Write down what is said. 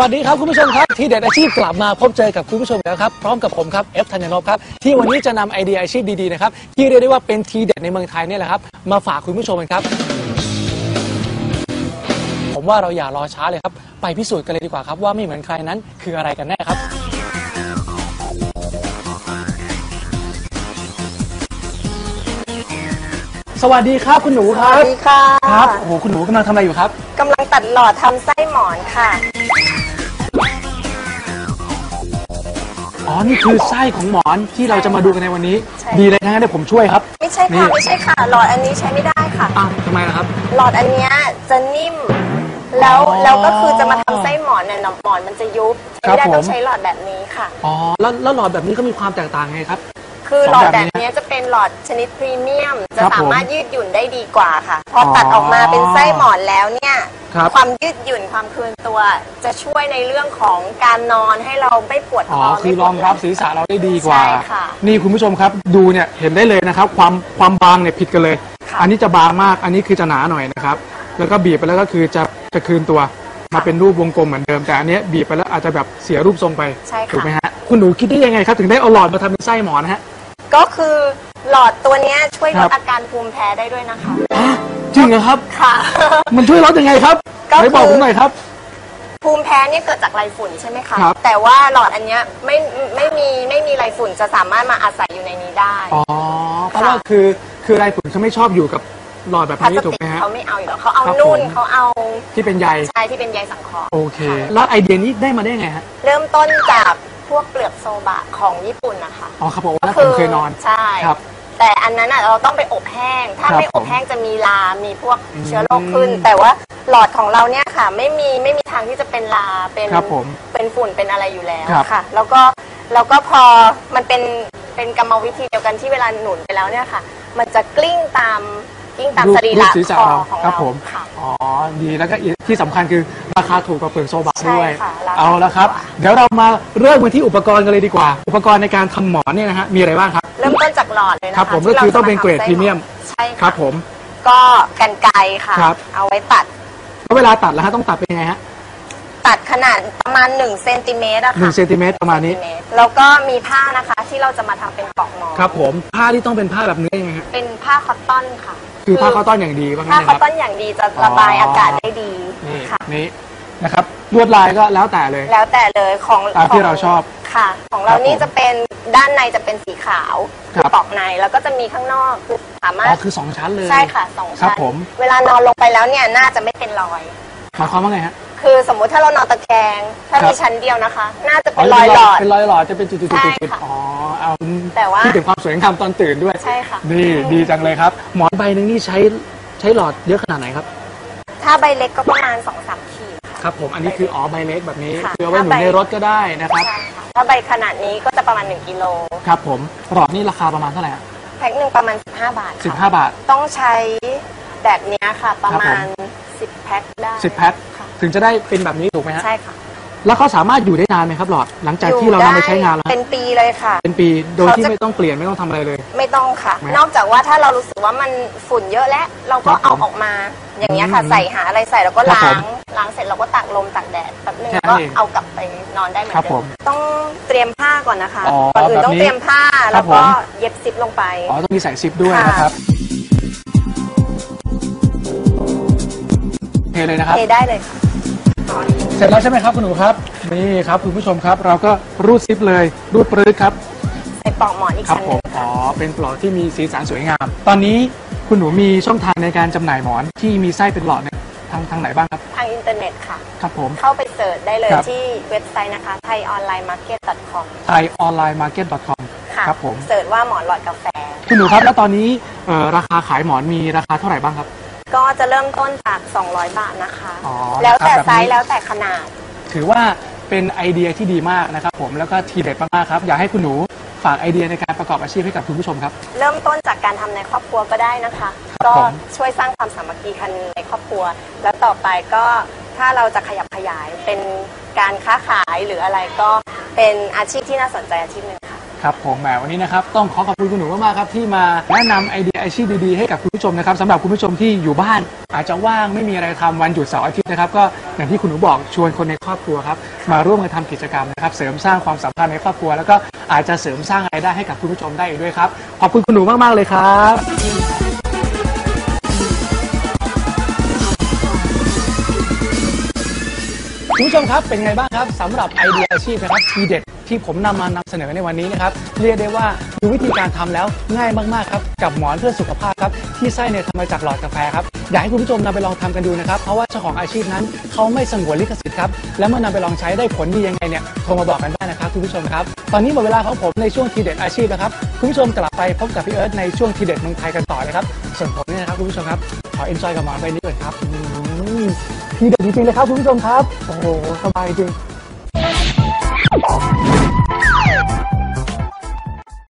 วัสดีครับคุณผู้ชมครับ ที่เด็ดอาชีพกลับมาพบเจอกับคุณผู้ชมแล้วครับ พร้อมกับผมครับเอฟธัญญนพครับ ที่วันนี้จะนำไอเดียอาชีพดีๆนะครับที่เรียกได้ว่าเป็นทีเด็ดในเมืองไทยเนี่ยแหละครับ มาฝากคุณผู้ชมกันครับ ผมว่าเราอย่ารอช้าเลยครับ ไปพิสูจน์กันเลยดีกว่าครับ ว่าไม่เหมือนใครนั้นคืออะไรกันแน่ครับ สวัสดีครับคุณหนูคสรัวับสดีค่ะครับโอ้โหคุณหนูกำลังทำอะไรอยู่ครับ กำลังตัดหลอดทำไส้หมอนค่ะ อ๋อ นี่คือไส้ของหมอนที่เราจะมาดูกันในวันนี้ ใช่ ดีเลยนะงั้นเดี๋ยวผมช่วยครับ ไม่ใช่นี่ ค่ะไม่ใช่ค่ะ หลอดอันนี้ใช้ไม่ได้ค่ะ อ้าวทำไมล่ะครับ หลอดอันเนี้ยจะนิ่ม แล้วอ๋อแล้วก็คือจะมาทำไส้หมอนเนี่ยหมอนมันจะยุบครัใช้บไม่ได้ต้อผมงใช้หลอดแบบนี้ค่ะ อ๋อ แล้วแล้วหลอดแบบนี้ก็มีความแตกต่างไงครับ คือสองหลอดแบบแบนี้บเนี้ยจะ เป็นหลอดชนิดพรีเมียม จะครับผมสามารถยืดหยุ่นได้ดีกว่าค่ะ พอออตัดออกมาเป็นไส้หมอนแล้วเนี่ย ครับ ความยืดหยุ่นความคืนตัว จะช่วยในเรื่องของการนอนให้เราไม่ปวดอ๋อคอคือไม่ปรวอดงหรัลับศีรษะเราได้ดีกว่า ใช่ค่ะนี่คุณผู้ชมครับดูเนี่ยเห็นได้เลยนะครับ ความความบางเนี่ยผิดกันเลย ค่ะ อันนี้จะบางมากอันนี้คือจะหนาหน่อยนะครับ แล้วก็บีบไปแล้วก็คือจะจะคืนตัวมาเป็นรูปวงกลมเหมือนเดิม แต่อันเนี้ยบีบไปแล้วอาจจะแบบเสียรูปทรงไปใช่ค่ะ ถูกไหมฮะคุณหนูคิดได้ยังไงครับถึงได้เอาหลอดมาทำเป็นไส้หมอนนะฮะ ก็คือหลอดตัวเนี้ยช่วยคลรัดบอาการภูมิแพ้ได้ด้วยนะคะจริงเหรอครับ ค่ะ มันช่วยลดยังไงครับก็ไหนบอกคือผมหน่อยครับ ภูมิแพ้เนี่ยเกิดจากไรฝุ่นใช่ไหมคะ ครับ แต่ว่าหลอดอันเนี้ยไม่ไม่มีไม่มีไรฝุ่นจะสามารถมาอาศัยอยู่ในนี้ได้ อ๋อเพราะว่าคือคือไรฝุ่นเขาไม่ชอบอยู่กับหลอดแบบพลาสนี้ถูกติไหมกฮะ เขาไม่เอาอยู่แล้วเขาเอาครับนุ่นผม เขาเอาที่เป็นใยชายที่เป็นใยสังเคราะห์โอเค แล้วไอเดียนี้ได้มาได้ไงฮะ เริ่มต้นจากพ วกเปลือกโซบะของญี่ปุ่นนะคะอ๋อครับผมว่าผมเคยนอนใช่ครับ แต่อันนั้นอะเราต้องไปอบแห้ง ถ้าครับไม่อบผมแห้งจะมีลา มีพวกอืมเชื้อโรคขึ้น แต่ว่าหลอดของเราเนี่ยค่ะ ไม่มีไม่มีทางที่จะเป็นลาเป็นครับผมเป็นฝุ่นเป็นอะไรอยู่แล้วครับค่ะ แล้วก็แล้วก็พอมันเป็นเป็นกรรมวิธีเดียวกันที่เวลาหนุนไปแล้วเนี่ยค่ะ มันจะกลิ้งตาม กลิ้งตามรูปสรีรูระปศีรษะคอเราของครับเราผมค่ะ อ๋อดีแล้วก็อีกที่สำคัญคือราคาถูกกว่าเปลือกโซบะใช่ด้วย ค่ะราคา เอาละครับถูกกว่าเดี๋ยวเรามาเริ่มกันที่อุปกรณ์กันเลยดีกว่า อุปกรณ์ในการทำหมอนเนี่ยนะฮะมีอะไรบ้างครับ เริ่มต้นจากหลอดเลยนะคะครับผมที่ก็คือราจะต้องเป็นเกรดทำไส้พรีเมียม ใช่ครับค่ะผม ก็กันไกรค่ะ ครับ เอาไว้ตัดแล้วเวลาตัดแล้วฮะต้องตัดเป็นยังไงฮะตัดขนาดประมาณ1เซนติเมตรอะหนึ่ค่ะงเซนติเมตรประมาณนี้แล้วก็มีผ้านะคะที่เราจะมาทำเป็นปลอกหมอนครับผมผ้าที่ต้องเป็นผ้าแบบนี้ยังไงฮะเป็นผ้าคอตตอนค่ะ คือผ้าคอตตอนอย่างดีว่างั้ผ้านนะคคอรัตบตอนอย่างดีจะระบายอากาศได้ดีนี่ค่ะ นี่นะครับลวดลายก็แล้วแต่เลย แล้วแต่เลยของตามที่ขงเราชอบค่ะ ของคเรารับนี่ผมจะเป็นด้านในจะเป็นสีขาวครับปลอกในแล้วก็จะมีข้างนอกคือสามารอ๋ถอคือสองชั้นเลยใช่ค่ะสองครัชั้บนผมเวลานอนลงไปแล้วเนี่ยน่าจะไม่เป็นรอย หมายความว่าไงฮะ คือสมมุติถ้าเรานอนตะแคงถ้าครับ มีชั้นเดียวนะคะ น่าจะเป็นรอยหลอด เป็นรอยหลอดจะเป็นจุดๆใช่ๆๆค่ะๆอ๋อเอาแต่ว่าที่ถึงความสวยงามตอนตื่นด้วยใช่ค่ะ นี่ดีจังเลยครับ หมอนใบหนึงนี่ใช้ใช้หลอดเยอะขนาดไหนครับ ถ้าใบเล็กก็ประมาณ2อสามขีดค่ะครับผมอันนี้คืออ๋อใบเล็กแบบนี้ค่ะคือเอาไว้หนุนถ้าใบ ในรถก็ได้นะครับ ใช่ค่ะถ้าใบขนาดนี้ก็จะประมาณ 1กิโลครับผมหลอดนี่ราคาประมาณเท่าไหร่ฮะแพ็คหนึ่งประมาณ 15 บาทสิบค่ะห้าบาท ต้องใช้แบบเนี้ยค่ะ ประมาครัณบ10 แพ็คได้สิบแพ็คค่ะ ถึงจะได้เป็นแบบนี้ถูกไหมฮะใช่ค่ะแล้วเขาสามารถอยู่ได้นานไหมครับหลอด หลังจากที่เรานำไปใช้งานแล้วเป็นปีเลยค่ะ เป็นปีโดยที่เขาจะไม่ต้องเปลี่ยนไม่ต้องทำอะไรเลย ไม่ต้องค่ะไหมนอกจากว่าถ้าเรารู้สึกว่ามันฝุ่นเยอะแล้วเราก็ครับเอาผมออกมาอย่างเงี้ยค่ะอืมใส่หาอะไรใส่แล้วก็ครับล้าผงมล้างเสร็จเราก็ตากลมตากแดดแป๊บนึงแค่แล้วนั้ก็นเองเอากลับไปนอนได้เหมือนครับเดิผมมต้องเตรียมผ้าก่อนนะคะอ๋อก่อนอื่นแบบต้องนี้เตรียมผ้าครัแล้บวก็ผมเย็บซิปลงไป อ๋อต้องมีใส่ซิปด้วยค่ะนะครับเทเลยนะครับ เทได้เลยค่ะ เสร็จแล้วใช่ไหมครับคุณหนูครับ นี่ครับคุณผู้ชมครับ เราก็รูดซิปเลย รูดปรื้ดครับ ใส่ปลอกหมอนอีกครับชั้นหผนึมงอ๋อเป็นปลอกที่มีสีสันสวยงาม ตอนนี้คุณหนูมีช่องทางในการจำหน่ายหมอนที่มีไส้เป็นหลอดเนี่ยทางทางไหนบ้างครับทางอินเทอร์เน็ตค่ะ ครับผม เข้าไปเสิร์ชได้เลยครับ ที่เว็บไซต์นะคะ thaiOnlineMarket.com thaiOnlineMarket.com ค่ะครับผม เสิร์ชว่าหมอนหลอดกาแฟ คุณหนูครับแล้วตอนนี้เอ่อราคาขายหมอนมีราคาเท่าไหร่บ้างครับก็ จะเริ่มต้นจาก 200 บาทนะคะ อ๋อแล้วแต่นะครับแบบนี้ไซส์แล้วแต่ขนาด ถือว่าเป็นไอเดียที่ดีมากนะครับผมแล้วก็ทีเด็ดมากๆครับ อยากให้คุณหนูฝากไอเดียในการประกอบอาชีพให้กับคุณผู้ชมครับ เริ่มต้นจากการทำในครอบครัวก็ได้นะคะ ครับก็ผม ช่วยสร้างความสามัคคีกันในครอบครัว แล้วต่อไปก็ถ้าเราจะขยับขยายเป็นการค้าขายหรืออะไรก็เป็นอาชีพที่น่าสนใจอาชีพหนึ่ง ครับผมแหมวันนี้นะครับต้องขอขอบคุณคุณหนูมากๆครับที่มาแนะนำไอเดียอาชีพดีๆให้กับคุณผู้ชมนะครับสำหรับคุณผู้ชมที่อยู่บ้าน อาจจะว่างไม่มีอะไรทำวันหยุดเสาร์อาทิตย์นะครับก็อย่างที่คุณหนูบอกชวนคนในครอบครัวครับมาร่วมกันทำกิจกรรมนะครับเสริมสร้างความสัมพันธ์ในครอบครัว แล้วก็อาจจะเสริมสร้างรายได้ให้กับคุณผู้ชมได้อีกด้วยครับขอบคุณคุณหนูมากๆเลยครับ คุณผู้ชมครับเป็นไงบ้างครับสำหรับไอเดียอาชีพนะครับทีเด็ด ที่ผมนำมานำเสนอในวันนี้นะครับ เรียกได้ว่าดูวิธีการทำแล้วง่ายมากๆครับกับหมอนเพื่อสุขภาพครับที่ไส้เนี่ยทำมาจากหลอดกาแฟครับอยากให้คุณผู้ชมนำไปลองทำกันดูนะครับ เพราะว่าเจ้าของอาชีพนั้นเขาไม่สงวนลิขสิทธิ์ครับและเมื่อนำไปลองใช้ได้ผลดียังไงเนี่ยโทรมาบอกกันได้นะครับคุณผู้ชมครับ ตอนนี้หมดเวลาของผมในช่วงทีเด็ดอาชีพนะครับคุณผู้ชมกลับไปพบกับพี่เอิร์ธในช่วงทีเด็ดเมืองไทยกันต่อเลยครับส่วนผมเนี่ยนะครับคุณผู้ชมครับขอเอนจอยกับหมอนใบนี้ก่อนครับอืมทีเด็ดจริงๆเลยครับคุณผู้ชมครับโอ้โหสบายจริง Thank you.